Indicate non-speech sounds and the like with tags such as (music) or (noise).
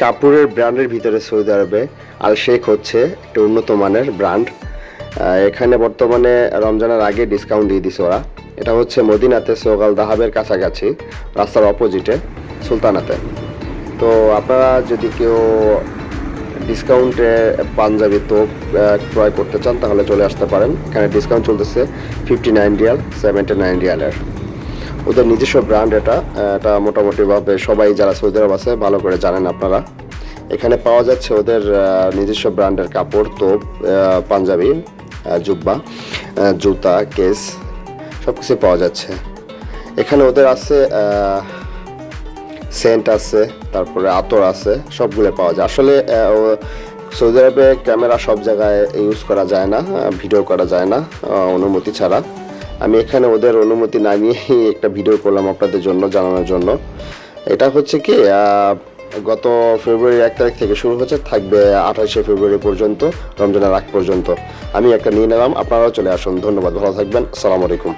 কাপড়ের ব্র্যান্ডের ভিতরে সৌদি আরবে আল শেখ হচ্ছে একটা উন্নত মানের ব্র্যান্ড। এখানে বর্তমানে রমজানের আগে ডিসকাউন্ট দিয়ে দিছে ওরা। এটা হচ্ছে মদিনাতে সোগাল দাহাবের কাছাকাছি, রাস্তার অপোজিটে সুলতানাতে। তো আপনারা যদি কেউ ডিসকাউন্টে পাঞ্জাবি তোপ ক্রয় করতে চান, তাহলে চলে আসতে পারেন। এখানে ডিসকাউন্ট চলতেছে fifty nine Real seventy nine রিয়ালের ওদের নিজস্ব ব্র্যান্ড এটা এটা মোটামুটিভাবে সবাই যারা সৌদি আরব আছে, ভালো করে জানেন আপনারা। এখানে পাওয়া যাচ্ছে ওদের নিজস্ব ব্র্যান্ডের কাপড়, তোপ পাঞ্জাবি জুব্বা জুতা, কেস সব কিছু পাওয়া যাচ্ছে। এখানে ওদের আছে সেন্ট আছে, তারপরে আতর আছে, সবগুলো পাওয়া যায়। আসলে সৌদি আরবে ক্যামেরা সব জায়গায় ইউজ করা যায় না ভিডিও করা যায় না অনুমতি ছাড়া। আমি এখানে ওদের অনুমতি না নিয়েই (laughs) একটা ভিডিও করলাম আপনাদের জন্য, জানানোর জন্য। এটা হচ্ছে কি গত ফেব্রুয়ারি এক তারিখ থেকে শুরু হচ্ছে, থাকবে আঠাশে ফেব্রুয়ারি পর্যন্ত, রমজানের আগ পর্যন্ত। আমি একটা নিয়ে নিলাম, আপনারাও চলে আসুন। ধন্যবাদ, ভালো থাকবেন, আসসালামু আলাইকুম।